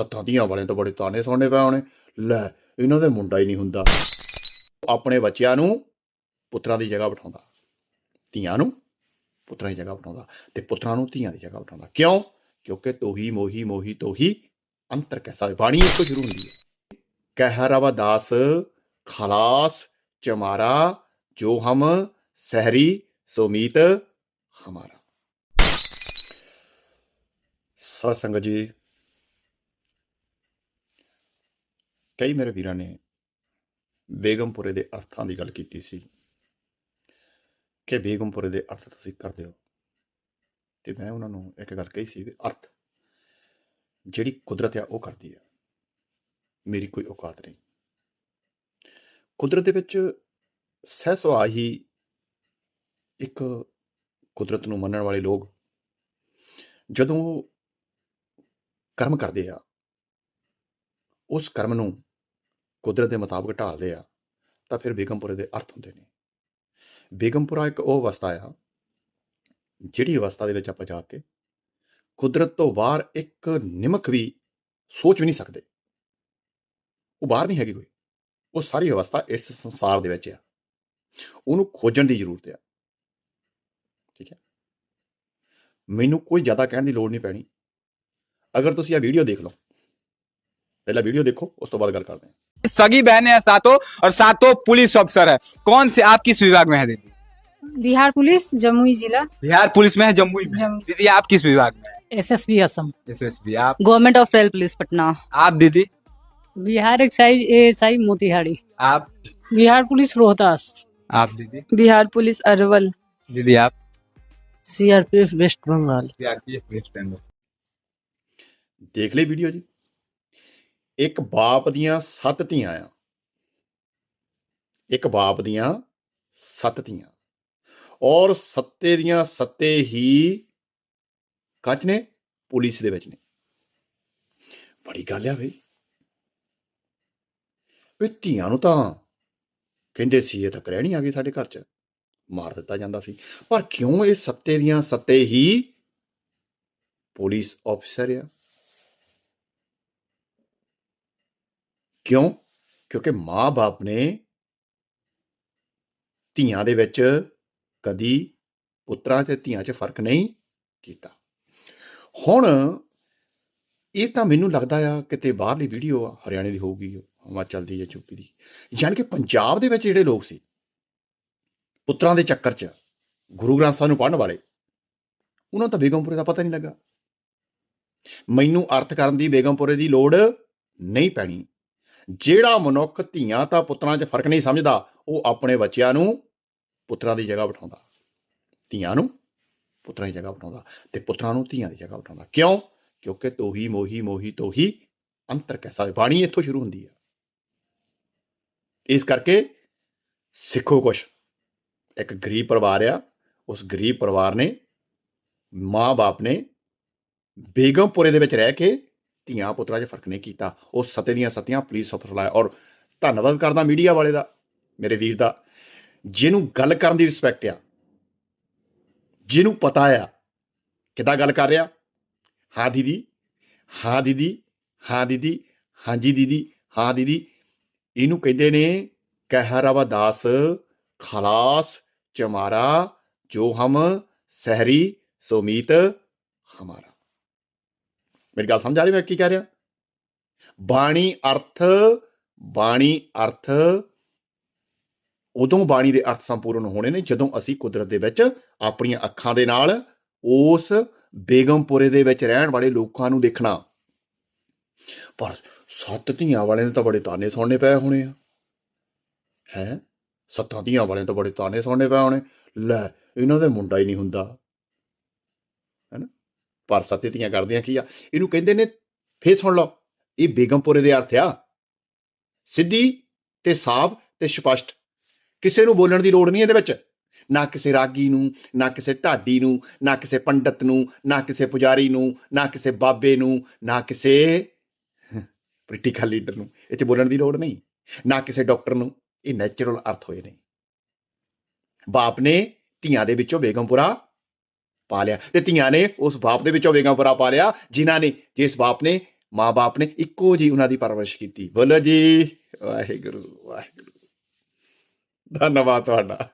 ਸੱਤਾਂ ਧੀਆਂ ਵਾਲਿਆਂ ਤੋਂ ਬੜੇ ਤਾਨੇ ਸੁਣਨੇ ਪਏ ਹੋਣੇ। ਲੈ, ਇਹਨਾਂ ਦੇ ਮੁੰਡਾ ਹੀ ਨਹੀਂ ਹੁੰਦਾ। ਆਪਣੇ ਬੱਚਿਆਂ ਨੂੰ ਪੁੱਤਰਾਂ ਦੀ ਜਗ੍ਹਾ ਬਿਠਾਉਂਦਾ। ਧੀਆਂ ਨੂੰ ਪੁੱਤਰਾਂ ਦੀ ਜਗ੍ਹਾ ਬਿਠਾਉਂਦਾ ਤੇ ਪੁੱਤਰਾਂ ਨੂੰ ਧੀਆਂ ਦੀ ਜਗ੍ਹਾ ਬਿਠਾਉਂਦਾ। ਕਿਉਂ? ਕਿਉਂਕਿ ਤੋਹੀ, ਮੋਹੀ ਮੋਹੀ, ਤੋਹੀ ਅੰਤਰ ਕੈਸਾ ਬਾਣੀ ਇੱਕੋ ਸ਼ੁਰੂ ਹੁੰਦੀ ਹੈ। ਕਹਿ ਰਵਦਾਸ ਖਲਾਸ, ਚਮਾਰਾ, ਜੋ ਹਮ ਸਹਿਰੀ ਸੋਮੀਤ ਹਮਾਰਾ। ਸਤਸੰਗ ਜੀ ਕਈ ਮੇਰੇ ਵੀਰਾਂ ਨੇ ਬੇਗਮਪੁਰੇ ਦੇ ਅਰਥਾਂ ਦੀ ਗੱਲ ਕੀਤੀ ਸੀ ਕਿ ਬੇਗਮਪੁਰੇ ਦੇ ਅਰਥ ਤੁਸੀਂ ਕਰਦੇ ਹੋ। ਤੇ ਮੈਂ ਉਹਨਾਂ ਨੂੰ ਇੱਕ ਗੱਲ ਕਹੀ ਸੀ ਵੀ ਅਰਥ ਜਿਹੜੀ ਕੁਦਰਤ ਆ, ਉਹ ਕਰਦੀ ਆ। ਮੇਰੀ ਕੋਈ ਔਕਾਤ ਨਹੀਂ। ਕੁਦਰਤ ਦੇ ਵਿੱਚ ਸਹਿ ਸੁਭਾਅ ਹੀ ਇੱਕ ਕੁਦਰਤ ਨੂੰ ਮੰਨਣ ਵਾਲੇ ਲੋਕ ਜਦੋਂ ਕਰਮ ਕਰਦੇ ਆ, ਉਸ ਕਰਮ ਨੂੰ ਕੁਦਰਤ ਦੇ ਮੁਤਾਬਕ ਢਾਲਦੇ ਆ, ਤਾਂ ਫਿਰ ਬੇਗਮਪੁਰੇ ਦੇ ਅਰਥ ਹੁੰਦੇ ਨੇ। ਬੇਗਮਪੁਰਾ ਇੱਕ ਉਹ ਅਵਸਥਾ ਆ, ਜਿਹੜੀ ਅਵਸਥਾ ਦੇ ਵਿੱਚ ਆਪਾਂ ਜਾ ਕੇ ਕੁਦਰਤ ਤੋਂ ਬਾਹਰ ਇੱਕ ਨਿਮਕ ਵੀ ਸੋਚ ਵੀ ਨਹੀਂ ਸਕਦੇ। ਉਹ ਬਾਹਰ ਨਹੀਂ ਹੈਗੀ ਕੋਈ। ਉਹ ਸਾਰੀ ਅਵਸਥਾ ਇਸ ਸੰਸਾਰ ਦੇ ਵਿੱਚ ਆ। ਉਹਨੂੰ ਖੋਜਣ ਦੀ ਜ਼ਰੂਰਤ ਆ। ਠੀਕ ਹੈ? ਮੈਨੂੰ ਕੋਈ ਜ਼ਿਆਦਾ ਕਹਿਣ ਦੀ ਲੋੜ ਨਹੀਂ ਪੈਣੀ। ਅਗਰ ਤੁਸੀਂ ਇਹ ਵੀਡੀਓ ਦੇਖ ਲਓ, ਪਹਿਲਾਂ ਵੀਡੀਓ ਦੇਖੋ, ਉਸ ਤੋਂ ਬਾਅਦ ਗੱਲ ਕਰਦੇ ਹਾਂ। सगी बहने हैं सातों और सातों पुलिस ऑफिसर है। कौन से आप किस विभाग में है दीदी? बिहार पुलिस जमुई जिला। बिहार पुलिस में है जमुई दीदी आप किस विभाग में S S B Assam. S S B आप? Government of rail police Patna. आप दीदी? Bihar excise S I Motihari. आप? बिहार पुलिस रोहतास। आप दीदी? बिहार पुलिस अरवल। दीदी आप? सीआरपीएफ वेस्ट बंगाल। सीआरपीएफ वेस्ट बंगाल। देख ले वीडियो जी। ਇੱਕ ਬਾਪ ਦੀਆਂ ਸੱਤ ਧੀਆਂ ਆ। ਇੱਕ ਬਾਪ ਦੀਆਂ ਸੱਤ ਧੀਆਂ। ਔਰ ਸੱਤੇ ਦੀਆਂ ਸੱਤੇ ਹੀ ਕੱਚ ਨੇ, ਪੁਲਿਸ ਦੇ ਵਿੱਚ ਨੇ। ਬੜੀ ਗੱਲ ਆ ਬਈ। ਵੀ ਧੀਆਂ ਨੂੰ ਤਾਂ ਕਹਿੰਦੇ ਸੀ, ਇਹ ਤਾਂ ਕਰਹਿਣੀ ਆ ਗਈ ਸਾਡੇ ਘਰ 'ਚ। ਮਾਰ ਦਿੱਤਾ ਜਾਂਦਾ ਸੀ। ਪਰ ਕਿਉਂ ਇਹ ਸੱਤੇ ਦੀਆਂ ਸੱਤੇ ਹੀ ਪੁਲਿਸ ਅਫਸਰ ਆ? ਕਿਉਂ? ਕਿਉਂਕਿ ਮਾਂ-ਬਾਪ ਨੇ ਧੀਆਂ ਦੇ ਵਿੱਚ ਕਦੀ ਪੁੱਤਰਾਂ ਤੇ ਧੀਆਂ 'ਚ ਫ਼ਰਕ ਨਹੀਂ ਕੀਤਾ। ਹੁਣ ਇਹ ਤਾਂ ਮੈਨੂੰ ਲੱਗਦਾ ਆ ਕਿਤੇ ਬਾਹਰਲੀ ਵੀਡੀਓ ਆ, ਹਰਿਆਣੇ ਦੀ ਹੋਊਗੀ, ਹਿਮਾਚਲ ਦੀ ਜਾਂ ਚੁੱਪੀ ਦੀ। ਯਾਨੀ ਕਿ ਪੰਜਾਬ ਦੇ ਵਿੱਚ ਜਿਹੜੇ ਲੋਕ ਸੀ, ਪੁੱਤਰਾਂ ਦੇ ਚੱਕਰ 'ਚ, ਗੁਰੂ ਗ੍ਰੰਥ ਸਾਹਿਬ ਨੂੰ ਪੜ੍ਹਨ ਵਾਲੇ, ਉਹਨਾਂ ਤਾਂ ਬੇਗਮਪੁਰੇ ਦਾ ਪਤਾ ਨਹੀਂ ਲੱਗਾ। ਮੈਨੂੰ ਅਰਥ ਕਰਨ ਦੀ ਬੇਗਮਪੁਰੇ ਦੀ ਲੋੜ ਨਹੀਂ ਪੈਣੀ। ਜਿਹੜਾ ਮਨੁੱਖ ਧੀਆਂ ਤਾਂ ਪੁੱਤਰਾਂ 'ਚ ਫ਼ਰਕ ਨਹੀਂ ਸਮਝਦਾ, ਉਹ ਆਪਣੇ ਬੱਚਿਆਂ ਨੂੰ ਪੁੱਤਰਾਂ ਦੀ ਜਗ੍ਹਾ ਬਿਠਾਉਂਦਾ। ਧੀਆਂ ਨੂੰ ਪੁੱਤਰਾਂ ਦੀ ਜਗ੍ਹਾ ਬਿਠਾਉਂਦਾ ਤੇ ਪੁੱਤਰਾਂ ਨੂੰ ਧੀਆਂ ਦੀ ਜਗ੍ਹਾ ਬਿਠਾਉਂਦਾ। ਕਿਉਂ? ਕਿਉਂਕਿ ਤੋਹੀ, ਮੋਹੀ ਮੋਹੀ, ਤੋਹੀ ਅੰਤਰ ਕੈਸਾ ਬਾਣੀ ਇੱਥੋਂ ਸ਼ੁਰੂ ਹੁੰਦੀ ਹੈ। ਇਸ ਕਰਕੇ ਸਿੱਖੋ ਕੁਛ। ਇੱਕ ਗਰੀਬ ਪਰਿਵਾਰ ਆ, ਉਸ ਗਰੀਬ ਪਰਿਵਾਰ ਨੇ ਮਾਂ-ਬਾਪ ਨੇ ਬੇਗਮਪੁਰੇ ਦੇ ਵਿੱਚ ਰਹਿ ਕੇ ਧੀਆਂ ਪੁੱਤਰਾਂ 'ਚ ਫ਼ਰਕ ਨਹੀਂ ਕੀਤਾ। ਉਹ ਸਤੇ ਦੀਆਂ ਸਤੀਆਂ ਪੁਲਿਸ ਅਫਸਰ ਲਾਇਆ ਔਰ ਧੰਨਵਾਦ ਕਰਦਾ ਮੀਡੀਆ ਵਾਲੇ ਦਾ, ਮੇਰੇ ਵੀਰ ਦਾ, ਜਿਹਨੂੰ ਗੱਲ ਕਰਨ ਦੀ ਰਿਸਪੈਕਟ ਆ, ਜਿਹਨੂੰ ਪਤਾ ਆ ਕਿੱਦਾਂ ਗੱਲ ਕਰ ਰਿਹਾ। ਹਾਂ ਦੀਦੀ ਹਾਂ ਦੀਦੀ ਹਾਂ ਦੀਦੀ ਹਾਂਜੀ ਦੀਦੀ, ਹਾਂ ਦੀਦੀ। ਇਹਨੂੰ ਕਹਿੰਦੇ ਨੇ ਕਹਿ ਰਵਦਾਸ ਖਲਾਸ, ਚਮਾਰਾ, ਜੋ ਹਮ ਸਹਿਰੀ, ਸੋਮੀਤ, ਹਮਾਰਾ। ਮੇਰੀ ਗੱਲ ਸਮਝ ਆ ਰਹੀ ਮੈਂ ਕੀ ਕਹਿ ਰਿਹਾ? ਬਾਣੀ ਅਰਥ ਬਾਣੀ ਅਰਥ, ਉਦੋਂ ਬਾਣੀ ਦੇ ਅਰਥ ਸੰਪੂਰਨ ਹੋਣੇ ਨੇ ਜਦੋਂ ਅਸੀਂ ਕੁਦਰਤ ਦੇ ਵਿੱਚ ਆਪਣੀਆਂ ਅੱਖਾਂ ਦੇ ਨਾਲ ਉਸ ਬੇਗਮਪੁਰੇ ਦੇ ਵਿੱਚ ਰਹਿਣ ਵਾਲੇ ਲੋਕਾਂ ਨੂੰ ਦੇਖਣਾ। ਪਰ ਸੱਤ ਧੀਆਂ ਵਾਲੇ ਨੇ ਤਾਂ ਬੜੇ ਤਾਨੇ ਸੁਣਨੇ ਪਏ ਹੋਣੇ ਆ। ਹੈ? ਸੱਤਾਂ ਧੀਆਂ ਵਾਲੇ ਤਾਂ ਬੜੇ ਤਾਨੇ ਸੁਣਨੇ ਪਏ ਹੋਣੇ। ਲੈ, ਇਹਨਾਂ ਦੇ ਮੁੰਡਾ ਹੀ ਨਹੀਂ ਹੁੰਦਾ। ਪਰ ਸੱਤੇ ਧੀਆਂ ਕਰਦੀਆਂ ਕੀ ਆ? ਇਹਨੂੰ ਕਹਿੰਦੇ ਨੇ, ਫੇਰ ਸੁਣ ਲਓ, ਇਹ ਬੇਗਮਪੁਰੇ ਦੇ ਅਰਥ ਆ। ਸਿੱਧੀ ਤੇ ਸਾਫ਼ ਤੇ ਸਪਸ਼ਟ। ਕਿਸੇ ਨੂੰ ਬੋਲਣ ਦੀ ਲੋੜ ਨਹੀਂ ਇਹਦੇ ਵਿੱਚ। ਨਾ ਕਿਸੇ ਰਾਗੀ ਨੂੰ, ਨਾ ਕਿਸੇ ਢਾਡੀ ਨੂੰ, ਨਾ ਕਿਸੇ ਪੰਡਤ ਨੂੰ, ਨਾ ਕਿਸੇ ਪੁਜਾਰੀ ਨੂੰ, ਨਾ ਕਿਸੇ ਬਾਬੇ ਨੂੰ, ਨਾ ਕਿਸੇ ਪੋਲੀਟੀਕਲ ਲੀਡਰ ਨੂੰ ਇੱਥੇ ਬੋਲਣ ਦੀ ਲੋੜ ਨਹੀਂ। ਨਾ ਕਿਸੇ ਡਾਕਟਰ ਨੂੰ, ਇਹ ਨੈਚੁਰਲ ਅਰਥ ਹੋਏ ਨੇ। ਬਾਪ ਨੇ ਧੀਆਂ ਦੇ ਵਿੱਚੋਂ ਬੇਗਮਪੁਰਾ ਪਾ ਲਿਆ ਤੇ ਧੀਆਂ ਨੇ ਉਸ ਬਾਪ ਦੇ ਵਿੱਚੋਂ ਵੇਗਾ ਬੁਰਾ ਪਾ ਲਿਆ, ਜਿਨ੍ਹਾਂ ਨੇ, ਜਿਸ ਬਾਪ ਨੇ, ਮਾਂ ਬਾਪ ਨੇ ਇੱਕੋ ਜੀ ਉਹਨਾਂ ਦੀ ਪਰਵਰਿਸ਼ ਕੀਤੀ। ਬੋਲੋ ਜੀ, ਵਾਹਿਗੁਰੂ ਵਾਹਿਗੁਰੂ। ਧੰਨਵਾਦ ਤੁਹਾਡਾ।